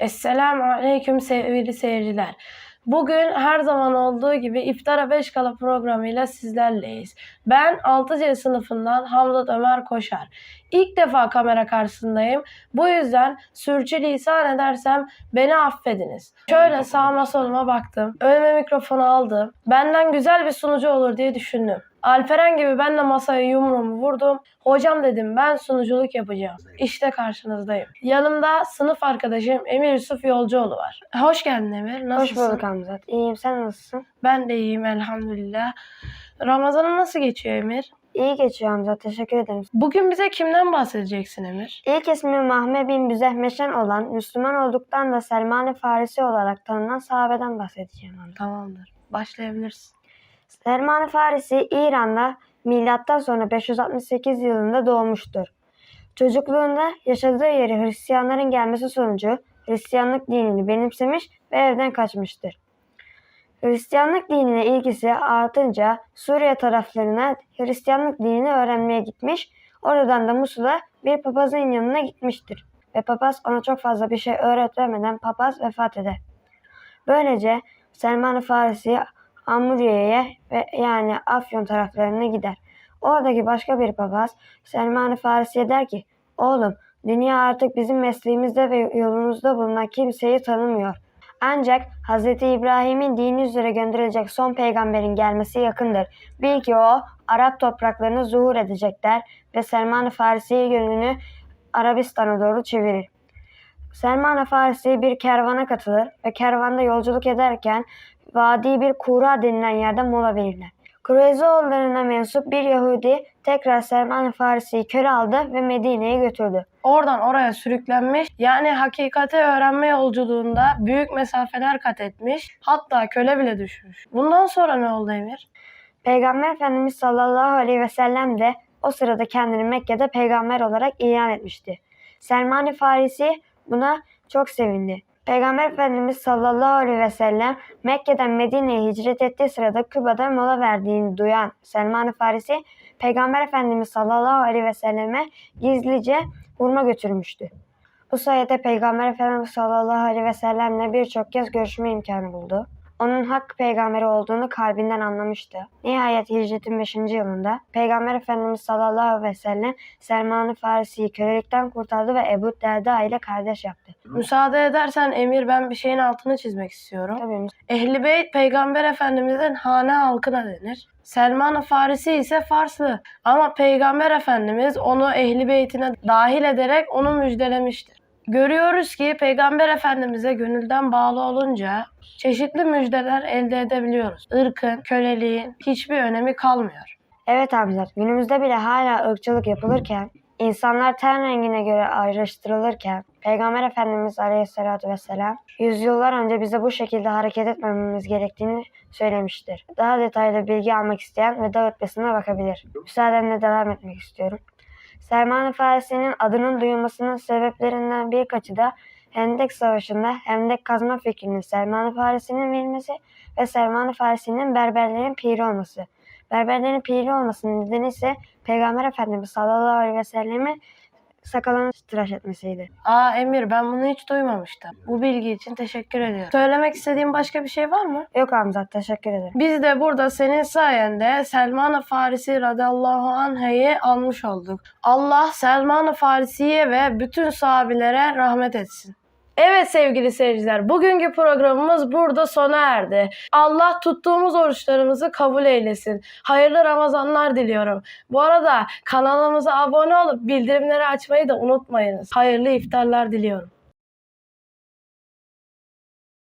Esselamu Aleyküm sevgili seyirciler. Bugün her zaman olduğu gibi İftara 5 Kala programıyla sizlerleyiz. Ben 6C sınıfından Hamzat Ömer Koşar. İlk defa kamera karşısındayım. Bu yüzden sürçülisan edersem beni affediniz. Şöyle sağıma soluma baktım. Önüme mikrofonu aldım. Benden güzel bir sunucu olur diye düşündüm. Alperen gibi ben de masaya yumruğumu vurdum. Hocam dedim ben sunuculuk yapacağım. İşte karşınızdayım. Yanımda sınıf arkadaşım Emir Yusuf Yolcuoğlu var. Hoş geldin Emir. Hoş Nasılsın? bulduk Hamzat. İyiyim sen nasılsın? Ben de iyiyim elhamdülillah. Ramazan'ın nasıl geçiyor Emir? İyi geçiyor Hamzat. Teşekkür ederim. Bugün bize kimden bahsedeceksin Emir? İlk ismi Mahme bin Büzehmeşen olan Müslüman olduktan da Selman-ı Farisi olarak tanınan sahabeden bahsedeceğim Hamzat. Tamamdır. Başlayabilirsin. Selman-ı Farisi İran'da milattan sonra 568 yılında doğmuştur. Çocukluğunda yaşadığı yere Hristiyanların gelmesi sonucu Hristiyanlık dinini benimsemiş ve evden kaçmıştır. Hristiyanlık dinine ilgisi artınca Suriye taraflarına Hristiyanlık dinini öğrenmeye gitmiş, oradan da Musul'a bir papazın yanına gitmiştir. Ve papaz ona çok fazla bir şey öğretmeden papaz vefat eder. Böylece Selman-ı Farisi Amuriye'ye ve yani Afyon taraflarına gider. Oradaki başka bir papaz Selman-ı Farisi'ye der ki Oğlum dünya artık bizim mesleğimizde ve yolumuzda bulunan kimseyi tanımıyor. Ancak Hz. İbrahim'in dini üzere gönderilecek son peygamberin gelmesi yakındır. Bil ki o Arap topraklarını zuhur edecek der ve Selman-ı Farisi'ye yönünü Arabistan'a doğru çevirir. Selman-ı Farisi bir kervana katılır ve kervanda yolculuk ederken vadi bir kura denilen yerde mola verirler. Kureyzoğullarına mensup bir Yahudi tekrar Selman-ı Farisi'yi köle aldı ve Medine'ye götürdü. Oradan oraya sürüklenmiş. Yani hakikati öğrenme yolculuğunda büyük mesafeler kat etmiş. Hatta köle bile düşmüş. Bundan sonra ne oldu Emir? Peygamber Efendimiz sallallahu aleyhi ve sellem de o sırada kendini Mekke'de peygamber olarak ilan etmişti. Selman-ı Farisi buna çok sevindi. Peygamber Efendimiz sallallahu aleyhi ve sellem Mekke'den Medine'ye hicret ettiği sırada Küba'da mola verdiğini duyan Selman-ı Farisi Peygamber Efendimiz sallallahu aleyhi ve selleme gizlice hurma götürmüştü. Bu sayede Peygamber Efendimiz sallallahu aleyhi ve sellemle birçok kez görüşme imkanı buldu. Onun hak peygamberi olduğunu kalbinden anlamıştı. Nihayet hicretin 5. yılında Peygamber Efendimiz sallallahu aleyhi ve sellem Selman-ı Farisi'yi kölelikten kurtardı ve Ebu Derda ile kardeş yaptı. Müsaade edersen Emir ben bir şeyin altını çizmek istiyorum. Tabii Ehli Beyt Peygamber Efendimizin hane halkına denir. Selman-ı Farisi ise Farslı. Ama Peygamber Efendimiz onu Ehli Beytine dahil ederek onu müjdelemiştir. Görüyoruz ki Peygamber Efendimiz'e gönülden bağlı olunca çeşitli müjdeler elde edebiliyoruz. Irkın, köleliğin hiçbir önemi kalmıyor. Evet Hamzat, günümüzde bile hala ırkçılık yapılırken, insanlar ten rengine göre ayrıştırılırken, Peygamber Efendimiz Aleyhisselatü Vesselam yüzyıllar önce bize bu şekilde hareket etmememiz gerektiğini söylemiştir. Daha detaylı bilgi almak isteyen ve dağıtmasına bakabilir. Müsaadenle devam etmek istiyorum. Selman-ı Farisi'nin adının duyulmasının sebeplerinden birkaçı da Hendek Savaşı'nda Hendek kazma fikrinin Selman-ı Farisi'nin verilmesi ve Selman-ı Farisi'nin Berberlerin piri olması. Berberlerin piri olmasının nedeni ise Peygamber Efendimiz sallallahu aleyhi ve sellem'in sakalını tıraş etmesiydi. Aa Emir ben bunu hiç duymamıştım. Bu bilgi için teşekkür ediyorum. Söylemek istediğin başka bir şey var mı? Yok Hamzat teşekkür ederim. Biz de burada senin sayende Selman-ı Farisi radıyallahu anh'ı almış olduk. Allah Selman-ı Farisi'ye ve bütün sahabilere rahmet etsin. Evet sevgili seyirciler, bugünkü programımız burada sona erdi. Allah tuttuğumuz oruçlarımızı kabul eylesin. Hayırlı Ramazanlar diliyorum. Bu arada kanalımıza abone olup bildirimleri açmayı da unutmayınız. Hayırlı iftarlar diliyorum.